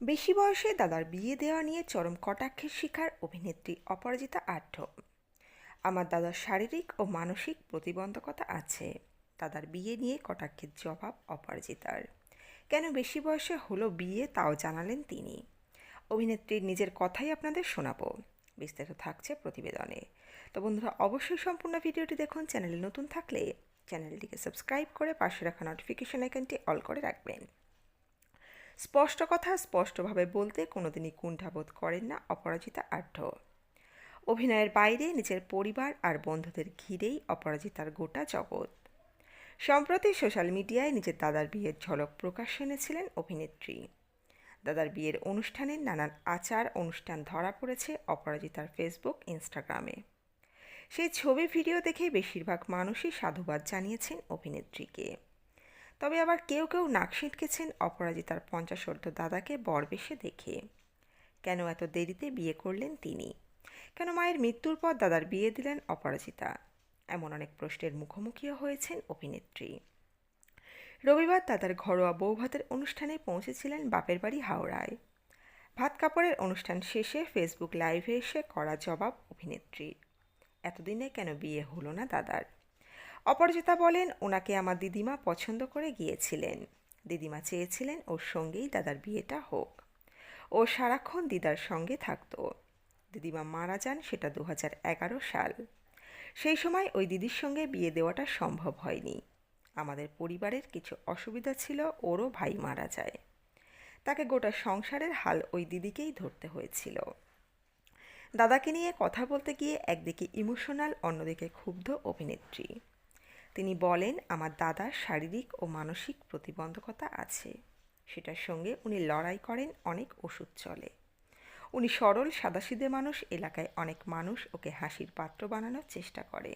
বেশি বয়সে দাদার বিয়ে দেওয়া নিয়ে চরম কটাক্ষের শিকার অভিনেত্রী অপরাজিতা আঢ্য আমার দাদার শারীরিক ও মানসিক প্রতিবন্ধকতা আছে। দাদার বিয়ে নিয়ে কটাক্ষের জবাব অপরাজিতার। কেন বেশি বয়সে হলো বিয়ে তাও জানালেন তিনি। অভিনেত্রীর নিজের কথাই আপনাদের শোনাবো। বিস্তারিত থাকছে প্রতিবেদনে। তো বন্ধুরা, অবশ্যই সম্পূর্ণ ভিডিওটি দেখুন, চ্যানেলে নতুন থাকলে চ্যানেলটিকে সাবস্ক্রাইব করে পাশে রাখা নোটিফিকেশন আইকনটি অল করে রাখবেন। স্পষ্ট কথা, স্পষ্টভাবে বলতে কোনোদিনই কুণ্ঠাবোধ করেন না অপরাজিতা আঢ্য অভিনয়ের বাইরে নিজের পরিবার আর বন্ধুদের ঘিরেই অপরাজিতার গোটা জগৎ। সম্প্রতি সোশ্যাল মিডিয়ায় নিজের দাদার বিয়ের ঝলক প্রকাশ এনেছিলেন অভিনেত্রী। দাদার বিয়ের অনুষ্ঠানের নানান আচার অনুষ্ঠান ধরা পড়েছে অপরাজিতার ফেসবুক, ইনস্টাগ্রামে। সেই ছবি, ভিডিও দেখে বেশিরভাগ মানুষই সাধুবাদ জানিয়েছেন অভিনেত্রীকে। তবে আবার কেউ কেউ নাক সিটকেছেন অপরাজিতার পঞ্চাশোর্ধ দাদাকে বরবেশে দেখে। কেন এত দেরিতে বিয়ে করলেন তিনি? কেন মায়ের মৃত্যুর পর দাদার বিয়ে দিলেন অপরাজিতা? এমন অনেক প্রশ্নের মুখোমুখিও হয়েছেন অভিনেত্রী। রবিবার দাদার ঘরোয়া বৌভাতের অনুষ্ঠানে পৌঁছেছিলেন বাপের বাড়ি হাওড়ায়। ভাত কাপড়ের অনুষ্ঠান শেষে ফেসবুক লাইভে এসে করা জবাব অভিনেত্রীর। এতদিনে কেন বিয়ে হলো না দাদার? অপরাজিতা বলেন, ওনাকে আমার দিদিমা পছন্দ করে গিয়েছিলেন। দিদিমা চেয়েছিলেন ওর সঙ্গেই দাদার বিয়েটা হোক। ও সারাক্ষণ দিদার সঙ্গে থাকতো। দিদিমা মারা যান সেটা দু সাল। সেই সময় ওই দিদির সঙ্গে বিয়ে দেওয়াটা সম্ভব হয়নি। আমাদের পরিবারের কিছু অসুবিধা ছিল, ওরও ভাই মারা যায়। তাকে গোটা সংসারের হাল ওই দিদিকেই ধরতে হয়েছিল। দাদাকে নিয়ে কথা বলতে গিয়ে একদিকে ইমোশনাল, অন্যদিকে ক্ষুব্ধ অভিনেত্রী। তিনি বলেন, আমার দাদার শারীরিক ও মানসিক প্রতিবন্ধকতা আছে। সেটার সঙ্গে উনি লড়াই করেন, অনেক ওষুধ চলে। উনি সরল সাদাসিদে মানুষ, এলাকায় অনেক মানুষ ওকে হাসির পাত্র বানানোর চেষ্টা করে।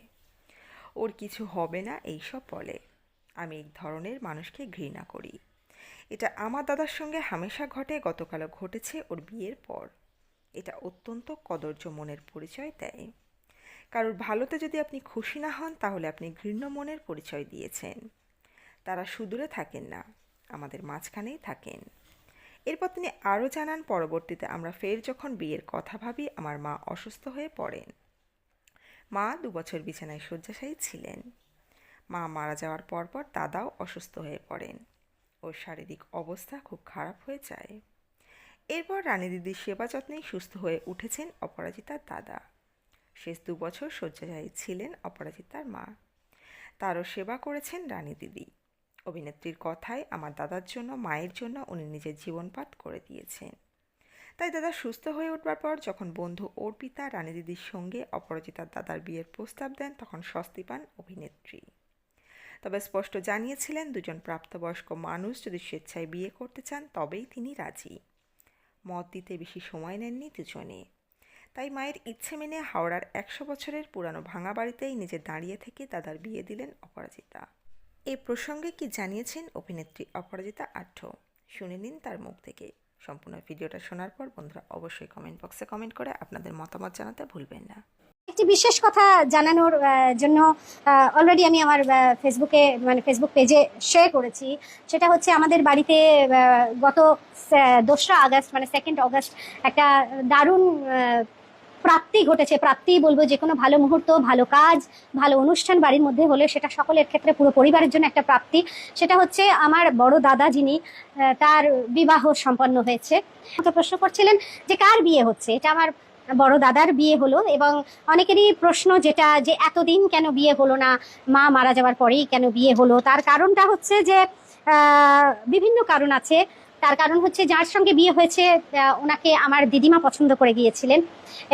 ওর কিছু হবে না এইসব বলে। আমি এক ধরনের মানুষকে ঘৃণা করি। এটা আমার দাদার সঙ্গে হামেশা ঘটে, গতকালও ঘটেছে ওর বিয়ের পর। এটা অত্যন্ত কদর্য মনের পরিচয় দেয়। কারোর ভালোতে যদি আপনি খুশি না হন, তাহলে আপনি ঘৃণ্য মনের পরিচয় দিয়েছেন। তারা সুদূরে থাকেন না, আমাদের মাঝখানেই থাকেন। এরপর তিনি আরও জানান, পরবর্তীতে আমরা ফের যখন বিয়ের কথা ভাবি, আমার মা অসুস্থ হয়ে পড়েন। মা দুবছর বিছানায় শয্যাশায়ী ছিলেন। মা মারা যাওয়ার পরপর দাদাও অসুস্থ হয়ে পড়েন। ওর শারীরিক অবস্থা খুব খারাপ হয়ে যায়। এরপর রানী দিদির সেবা যত্নেই সুস্থ হয়ে উঠেছেন অপরাজিতার দাদা। শেষ দু বছর শয্যাশায়ী ছিলেন অপরাজিতার মা। তারও সেবা করেছেন রানী দিদি। অভিনেত্রীর কথায় আমার দাদার জন্য, মায়ের জন্য উনি নিজের জীবনপাত করে দিয়েছেন। তাই দাদা সুস্থ হয়ে উঠবার পর যখন বন্ধু অর্পিতা রানী দিদির সঙ্গে অপরাজিতার দাদার বিয়ের প্রস্তাব দেন, তখন স্বস্তি পান অভিনেত্রী। তবে স্পষ্ট জানিয়েছিলেন, দুজন প্রাপ্তবয়স্ক মানুষ যদি স্বেচ্ছায় বিয়ে করতে চান, তবেই তিনি রাজি। মত দিতে বেশি সময় নেননি দুজনে। তাই মায়ের ইচ্ছে মেনে হাওড়ার একশো বছরের পুরানো ভাঙা বাড়িতেই নিজে দাঁড়িয়ে থেকে দাদার বিয়ে দিলেন অপরাজিতা। এ প্রসঙ্গে কি জানিয়েছেন অভিনেত্রী অপরাজিতা আঢ্য শুনে নিন তার মুখ থেকে। সম্পূর্ণ ভিডিওটা শোনার পর বন্ধুরা অবশ্যই কমেন্ট বক্সে কমেন্ট করে আপনাদের মতামত জানাতে ভুলবেন না। একটি বিশেষ কথা জানানোর জন্য অলরেডি আমি আমার ফেসবুকে মানে ফেসবুক পেজে শেয়ার করেছি। সেটা হচ্ছে আমাদের বাড়িতে গত দোসরা আগস্ট মানে সেকেন্ড আগস্ট একটা দারুণ প্রাপ্তি ঘটেছে, প্রাপ্তি বলব যে কোনো ভালো মুহূর্ত, ভালো কাজ, ভালো অনুষ্ঠান বাড়ির মধ্যে হলে সেটা সকলের ক্ষেত্রে, পুরো পরিবারের জন্য একটা প্রাপ্তি। সেটা হচ্ছে আমার বড় দাদা যিনি তার বিবাহ সম্পন্ন হয়েছে। তো প্রশ্ন করছিলেন যে কার বিয়ে হচ্ছে? এটা আমার বড় দাদার বিয়ে হলো এবং অনেকেরই প্রশ্ন যেটা যে এতদিন কেন বিয়ে হলো না, মা মারা যাওয়ার পরেই কেন বিয়ে হলো? তার কারণটা হচ্ছে যে বিভিন্ন কারণ আছে। তার কারণ হচ্ছে যার সঙ্গে বিয়ে হয়েছে ওনাকে আমার দিদিমা পছন্দ করে গিয়েছিলেন।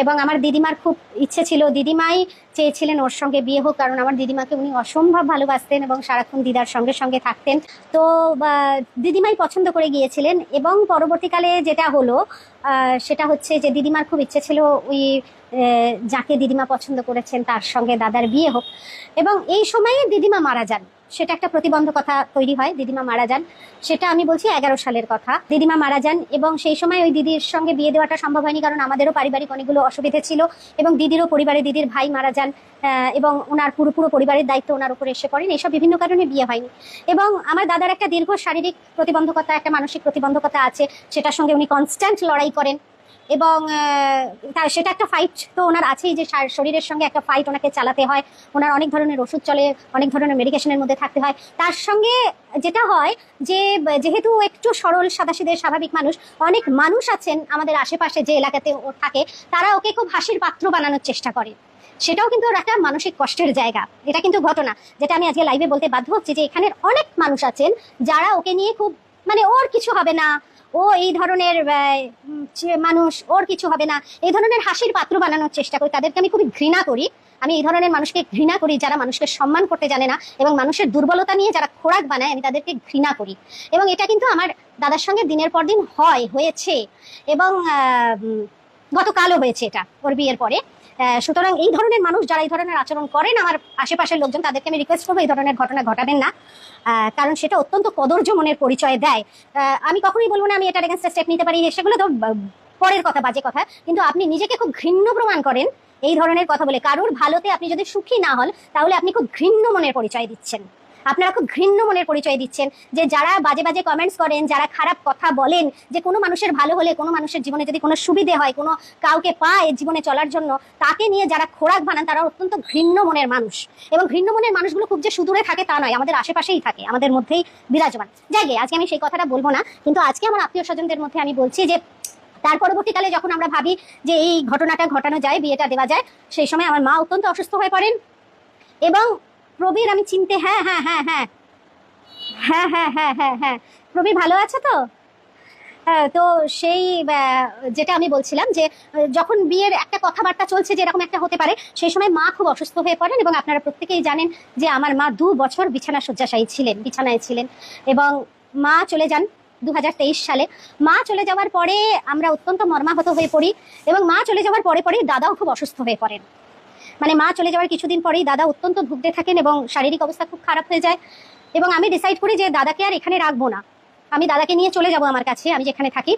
এবং আমার দিদিমার খুব ইচ্ছে ছিল, দিদিমাই চেয়েছিলেন ওর সঙ্গে বিয়ে হোক, কারণ আমার দিদিমাকে উনি অসম্ভব ভালোবাসতেন এবং সারাক্ষণ দিদার সঙ্গে সঙ্গে থাকতেন। তো দিদিমাই পছন্দ করে গিয়েছিলেন এবং পরবর্তীকালে যেটা হলো সেটা হচ্ছে যে দিদিমার খুব ইচ্ছে ছিল ওই যাকে দিদিমা পছন্দ করেছেন তার সঙ্গে দাদার বিয়ে হোক। এবং এই সময়ে দিদিমা মারা যান। সেটা একটা প্রতিবন্ধকতা তৈরি হয়, দিদিমা মারা যান। সেটা আমি বলছি এগারো সালের কথা। দিদিমা মারা যান এবং সেই সময় ওই দিদির সঙ্গে বিয়ে দেওয়াটা সম্ভব হয়নি কারণ আমাদেরও পারিবারিক অনেকগুলো অসুবিধে ছিল এবং দিদিরও পরিবারে দিদির ভাই মারা যান এবং ওনার পুরো পুরো পরিবারের দায়িত্ব ওনার উপরে এসে পড়েন। এইসব বিভিন্ন কারণে বিয়ে হয়নি। এবং আমার দাদার একটা দীর্ঘ শারীরিক প্রতিবন্ধকতা, একটা মানসিক প্রতিবন্ধকতা আছে, সেটার সঙ্গে উনি কনস্ট্যান্ট লড়াই করেন। এবং সেটা একটা ফাইট তো ওনার আছেই যে শরীরের সঙ্গে একটা ফাইট ওনাকে চালাতে হয়। ওনার অনেক ধরনের ওষুধ চলে, অনেক ধরনের মেডিকেশনের মধ্যে থাকতে হয়। তার সঙ্গে যেটা হয় যে, যেহেতু একটু সরল সাদাসিদের স্বাভাবিক মানুষ, অনেক মানুষ আছেন আমাদের আশেপাশে যে এলাকাতে ও থাকে, তারা ওকে খুব হাসির পাত্র বানানোর চেষ্টা করে। সেটাও কিন্তু ওর একটা মানসিক কষ্টের জায়গা। এটা কিন্তু ঘটনা। যেটা আমি আজকে লাইভে বলতে বাধ্য হচ্ছি যে এখানের অনেক মানুষ আছেন যারা ওকে নিয়ে খুব মানে ওর কিছু হবে না ও এই ধরনের মানুষ, ওর কিছু হবে না। এই ধরনের হাসির পাত্র বানানোর চেষ্টা করি। তাদেরকে আমি খুবই ঘৃণা করি। আমি এই ধরনের মানুষকে ঘৃণা করি যারা মানুষকে সম্মান করতে জানে না এবং মানুষের দুর্বলতা নিয়ে যারা খোরাক বানায়, আমি তাদেরকে ঘৃণা করি। এবং এটা কিন্তু আমার দাদার সঙ্গে দিনের পর দিন হয়, হয়েছে। এবং গতকালও হয়েছে এটা, ওর বিয়ের পরে। সুতরাং এই ধরনের মানুষ যারা এই ধরনের আচরণ করেন, আমার আশেপাশের লোকজন তাদেরকে আমি রিকোয়েস্ট করব এই ধরনের ঘটনা ঘটাবেন না। কারণ সেটা অত্যন্ত কদর্য মনের পরিচয় দেয়। আমি কখনোই বলব না আমি এটার এগেন্স্টে স্টেপ নিতে পারি, সেগুলো তো পরের কথা, বাজে কথা। কিন্তু আপনি নিজেকে খুব ঘৃণ্য প্রমাণ করেন এই ধরনের কথা বলে। কারোর ভালোতে আপনি যদি সুখী না হন, তাহলে আপনি খুব ঘৃণ্য মনের পরিচয় দিচ্ছেন। আপনারা খুব ঘৃণ্য মনের পরিচয় দিচ্ছেন যে যারা বাজে বাজে কমেন্টস করেন যারা খারাপ কথা বলেন যে কোনো মানুষের ভালো হলে কোনো মানুষের জীবনে যদি কোনো সুবিধে হয় কোনো কাউকে পায় জীবনে চলার জন্য তাকে নিয়ে যারা খোরাক বানান তারা অত্যন্ত ঘৃণ্য মনের মানুষ। এবং ঘৃণ্য মনের মানুষগুলো খুব যে সুদূরে থাকে তা নয় আমাদের আশেপাশেই থাকে আমাদের মধ্যেই বিরাজমান। যাই গে, আজকে আমি সেই কথাটা বলব না কিন্তু আজকে আমার আত্মীয় স্বজনদের মধ্যে আমি বলছি যে তার পরবর্তীকালে যখন আমরা ভাবি যে এই ঘটনাটা ঘটানো যায় বিয়েটা দেওয়া যায় সেই সময় আমার মা অত্যন্ত অসুস্থ হয়ে পড়েন এবং প্রবীর আমি চিনতে হ্যাঁ হ্যাঁ হ্যাঁ হ্যাঁ। হ্যাঁ হ্যাঁ হ্যাঁ হ্যাঁ হ্যাঁ। প্রবীর ভালো আছে তো? হ্যাঁ, তো সেই যেটা আমি বলছিলাম যে যখন বিয়ের একটা কথাবার্তা চলছে যে এরকম একটা হতে পারে সেই সময় মা খুব অসুস্থ হয়ে পড়েন এবং আপনারা প্রত্যেকেই জানেন যে আমার মা দু বছর বিছানা শয্যাশায়ী ছিলেন বিছানায় ছিলেন এবং মা চলে যান দু হাজার তেইশ সালে। মা চলে যাওয়ার পরে আমরা অত্যন্ত মর্মাহত হয়ে পড়ি এবং মা চলে যাওয়ার পরে পরেই দাদাও খুব অসুস্থ হয়ে পড়েন। মানে মা চলে যাওয়ার কিছুদিন পরেই দাদা অত্যন্ত ভুগতে থাকেন এবং শারীরিক অবস্থা খুব খারাপ হয়ে যায়। এবং আমি ডিসাইড করি যে দাদাকে আর এখানে রাখব না। আমি দাদাকে নিয়ে চলে যাব আমার কাছে, আমি যেখানে থাকি।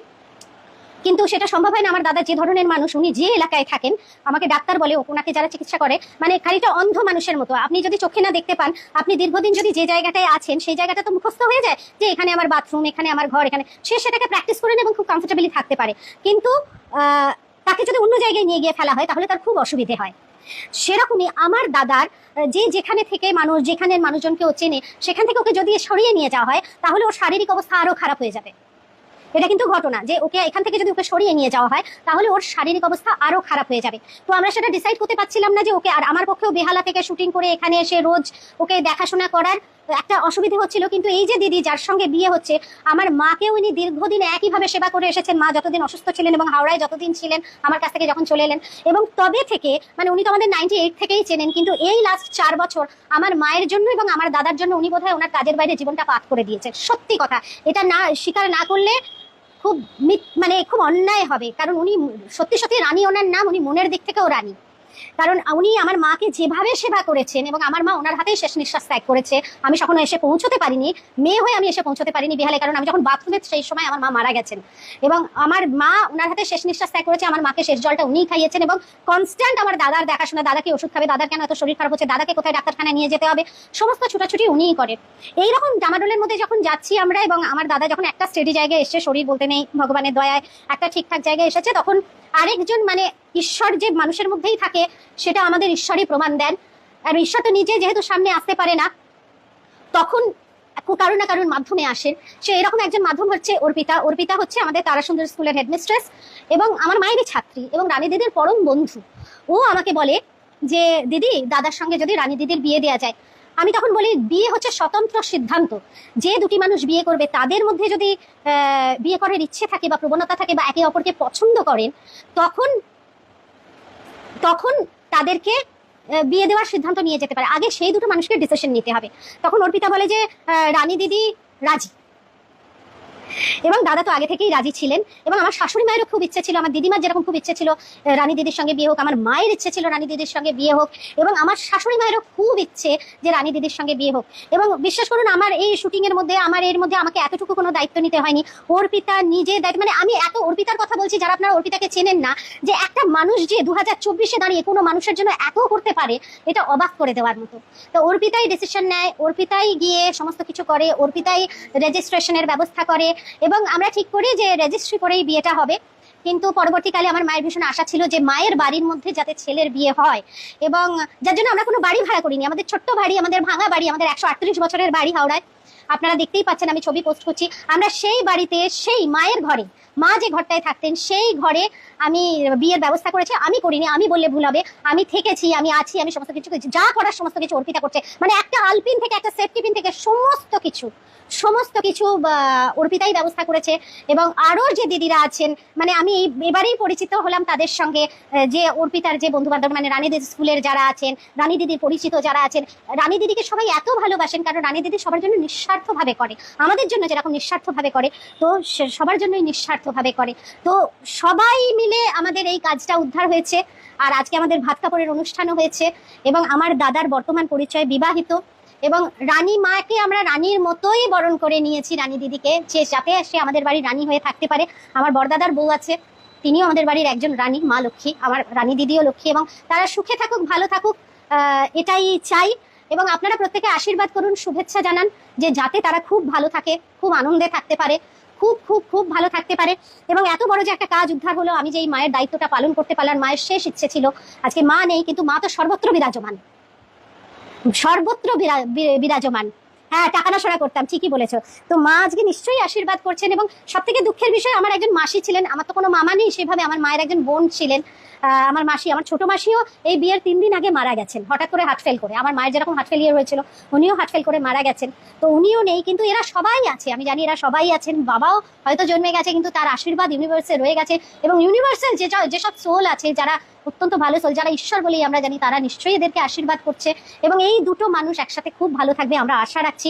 কিন্তু সেটা সম্ভব হয় না আমার দাদা যে ধরনের মানুষ, উনি যে এলাকায় থাকেন, আমাকে ডাক্তার বলে ওনাকে যারা চিকিৎসা করে মানে খানিকটা অন্ধ মানুষের মতো। আপনি যদি চোখে না দেখতে পান, আপনি দীর্ঘদিন যদি যে জায়গাটায় আছেন, সেই জায়গাটা তো মুখস্থ হয়ে যায় যে এখানে আমার বাথরুম এখানে আমার ঘর, এখানে। সে সেটাকে প্র্যাকটিস করেন এবং খুব কমফোর্টেবলি থাকতে পারে। কিন্তু তাকে যদি অন্য জায়গায় নিয়ে গিয়ে ফেলা হয়, তাহলে তার খুব অসুবিধে হয়। সেরকমই আমার দাদার যে যেখানে থেকে মানুষ, যেখানের মানুষজনকে ও চেনে, সেখান থেকে ওকে যদি সরিয়ে নিয়ে যাওয়া হয়, তাহলে ওর শারীরিক অবস্থা আরও খারাপ হয়ে যাবে। এটা কিন্তু ঘটনা যে ওকে এখান থেকে যদি ওকে সরিয়ে নিয়ে যাওয়া হয়, তাহলে ওর শারীরিক অবস্থা আরও খারাপ হয়ে যাবে। তো আমরা সেটা ডিসাইড করতে পারছিলাম না যে ওকে আর আমার পক্ষেও বেহালা থেকে শুটিং করে এখানে এসে রোজ ওকে দেখাশোনা করার একটা অসুবিধে হচ্ছিল, কিন্তু এই যে দিদি, যার সঙ্গে বিয়ে হচ্ছে, আমার মাকেও উনি দীর্ঘদিন একইভাবে সেবা করে এসেছেন। মা যতদিন অসুস্থ ছিলেন এবং হাওড়ায় যতদিন ছিলেন, আমার কাছ থেকে যখন চলে এলেন। এবং তবে থেকে মানে উনি তো আমাদের নাইনটি এইট থেকেই চেনেন, কিন্তু এই লাস্ট চার বছর আমার মায়ের জন্য এবং আমার দাদার জন্য উনি বোধহয় ওনার কাজের বাইরে জীবনটা পাত করে দিয়েছেন। সত্যি কথা, এটা না, স্বীকার না করলে খুব মানে খুব অন্যায় হবে। কারণ উনি সত্যি সত্যি রানী, ওনার নাম উনি মনের দিক থেকেও রানী। কারণ উনি আমার মাকে যেভাবে সেবা করেছেন এবং আমার মা ওনার হাতেই শেষ নিঃশ্বাস ত্যাগ করেছে, আমি তখন এসে পৌঁছতে পারিনি, মেয়ে হয়ে আমি এসে পৌঁছতে পারিনি বিহালে, কারণ আমি যখন বাথরুমে সেই সময় আমার মা মারা গেছেন। এবং আমার মা ওনার হাতে শেষ নিঃশ্বাস ত্যাগ করেছে, আমার মাকে শেষ জলটা উনিই খাইয়েছেন এবং কনস্ট্যান্ট আমার দাদার দেখাশোনা, দাদাকে ওষুধ খাবে, দাদার কেন এত শরীর খারাপ হচ্ছে, দাদাকে কোথায় ডাক্তারখানায় নিয়ে যেতে হবে, সমস্ত ছুটাছুটি উনিই করেন। এইরকম জামাডোলের মধ্যে যখন যাচ্ছি আমরা এবং আমার দাদা যখন একটা স্টেডি জায়গায় এসে শরীর বলতে নেই, ভগবানের দয়ায় একটা ঠিকঠাক জায়গায় এসেছে, তখন আরেকজন মানে ঈশ্বর যে মানুষের মধ্যেই থাকে, সেটা আমাদের ঈশ্বরই প্রমাণ দেন। আর ঈশ্বর তো নিজে যেহেতু সামনে আসতে পারে না, তখন কারও না কারোর মাধ্যমে আসেন সে এরকম একজন মাধ্যম হচ্ছে অর্পিতা অর্পিতা হচ্ছে আমাদের তারাসুন্দর স্কুলের হেডমিস্ট্রেস এবং আমার মায়েরই ছাত্রী এবং রানী দিদির পরম বন্ধু। ও আমাকে বলে যে, দিদি, দাদার সঙ্গে যদি রানী দিদির বিয়ে দেওয়া যায় আমি তখন বলি, বিয়ে হচ্ছে স্বতন্ত্র সিদ্ধান্ত। যে দুটি মানুষ বিয়ে করবে, তাদের মধ্যে যদি বিয়ে করার ইচ্ছে থাকে বা প্রবণতা থাকে বা একে অপরকে পছন্দ করেন, তখন তখন তাদেরকে বিয়ে দেওয়ার সিদ্ধান্ত নিয়ে যেতে পারে। আগে সেই দুটো মানুষকে ডিসিশন নিতে হবে। তখন অর্পিতা বলে যে রানী দিদি রাজি। এবং দাদা তো আগে থেকেই রাজি ছিলেন এবং আমার শাশুড়ি মায়েরও খুব ইচ্ছে ছিল, আমার দিদিমার যেরকম খুব ইচ্ছে ছিল রানী দিদির সঙ্গে বিয়ে হোক, আমার মায়ের ইচ্ছে ছিল রানী দিদির সঙ্গে বিয়ে হোক এবং আমার শাশুড়ি মায়েরও খুব ইচ্ছে যে রানী দিদির সঙ্গে বিয়ে হোক। এবং বিশ্বাস করুন, আমার এই শুটিং এর মধ্যে, আমার এর মধ্যে আমাকে এতটুকু কোনো দায়িত্ব নিতে হয়নি। অর্পিতা নিজে দায়িত্ব মানে আমি এত অর্পিতার কথা বলছি, যারা আপনারা অর্পিতাকে চেনেন না, যে একটা মানুষ যে দু হাজার চব্বিশে দাঁড়িয়ে কোনো মানুষের জন্য এত করতে পারে, এটা অবাক করে দেওয়ার মতো। তো অর্পিতাই ডিসিশন নেয়, অর্পিতাই গিয়ে সমস্ত কিছু করে, অর্পিতাই রেজিস্ট্রেশনের ব্যবস্থা করে এবং আমরা ঠিক করি যে রেজিস্ট্রি করেই বিয়েটা হবে। কিন্তু পরবর্তীকালে আমার মায়ের ভীষণ আশা ছিল যে মায়ের বাড়ির মধ্যে যাতে ছেলের বিয়ে হয় এবং যার জন্য আমরা কোনো বাড়ি ভাড়া করিনি। আমাদের ছোট্ট বাড়ি, আমাদের ভাঙা বাড়ি, আমাদের একশো আটত্রিশ বছরের বাড়ি হাওড়ায়। আপনারা দেখতেই পাচ্ছেন, আমি ছবি পোস্ট করছি। আমরা সেই বাড়িতে, সেই মায়ের ঘরে, মা যে ঘরটায় থাকতেন, সেই ঘরে আমি বিয়ের ব্যবস্থা করেছি। আমি করিনি, আমি বললে ভুল হবে। আমি থেকেছি, আমি আছি, আমি সমস্ত কিছু যা করার সমস্ত কিছু অর্পিতা করছে। মানে একটা আলপিন থেকে, একটা সেফটি পিন থেকে সমস্ত কিছু সমস্ত কিছু অর্পিতাই ব্যবস্থা করেছে এবং আরও যে দিদিরা আছেন মানে আমি এবারেই পরিচিত হলাম তাদের সঙ্গে যে অর্পিতার যে বন্ধু বান্ধব মানে রানী দিদি স্কুলের যারা আছেন, রানী দিদির পরিচিত যারা আছেন, রানী দিদিকে সবাই এত ভালোবাসেন কারণ রানী দিদি সবার জন্য নিঃস্বার্থভাবে করে। আমাদের জন্য যেরকম নিঃস্বার্থভাবে করে, তো সবার জন্যই নিঃস্বার্থভাবে করে। তো সবাই মিলে আমাদের এই কাজটা উদ্ধার হয়েছে। আর আজকে আমাদের ভাত কাপড়ের অনুষ্ঠানও হয়েছে এবং আমার দাদার বর্তমান পরিচয় বিবাহিত। এবং রানী মাকে আমরা রানীর মতোই বরণ করে নিয়েছি রানী দিদিকে। যে যাতে সে আমাদের বাড়ির রানী হয়ে থাকতে পারে। আমার বরদাদার বউ আছে, তিনিও আমাদের বাড়ির একজন রানী, মা লক্ষ্মী, আমার রানী দিদিও লক্ষ্মী এবং তারা সুখে থাকুক, ভালো থাকুক এটাই চাই। এবং আপনারা প্রত্যেকে আশীর্বাদ করুন, শুভেচ্ছা জানান যে যাতে তারা খুব ভালো থাকে, খুব আনন্দে থাকতে পারে, খুব খুব খুব ভালো থাকতে পারে। এবং এত বড় যে একটা কাজ উদ্ধার হলো, আমি যে এই মায়ের দায়িত্বটা পালন করতে পারলাম, মায়ের শেষ ইচ্ছে ছিল। আজকে মা নেই, কিন্তু মা তো সর্বত্র বিরাজমান। সর্বত্র বিরা- বিরাজমান। হ্যাঁ টাকা নসরা করতাম, ঠিকই বলেছ। তো মা আজকে নিশ্চয়ই আশীর্বাদ করছেন এবং সব থেকে দুঃখের বিষয়, আমার একজন মাসি ছিলেন, আমার তো কোনো মামা নেই, সেভাবে আমার মায়ের একজন বোন ছিলেন আমার মাসি, আমার ছোট মাসিও এই বিয়ের তিন দিন আগে মারা গেছেন, হঠাৎ করে হার্ট ফেল করে। আমার মায়ের যেরকম হার্ট ফেলিয়ার হয়েছিল উনিও হার্ট ফেল করে মারা গেছেন। তো উনিও নেই, কিন্তু এরা সবাই আছে, আমি জানি এরা সবাই আছেন, বাবাও হয়তো জন্মে গেছে, কিন্তু তার আশীর্বাদ ইউনিভার্সে রয়ে গেছে এবং ইউনিভার্সাল যে যেসব সোল আছে, যারা অত্যন্ত ভালো সোল যারা ঈশ্বর বলেই আমরা জানি, তারা নিশ্চয়ই এদেরকে আশীর্বাদ করছে। এবং এই দুটো মানুষ একসাথে খুব ভালো থাকবে, আমরা আশা রাখছি।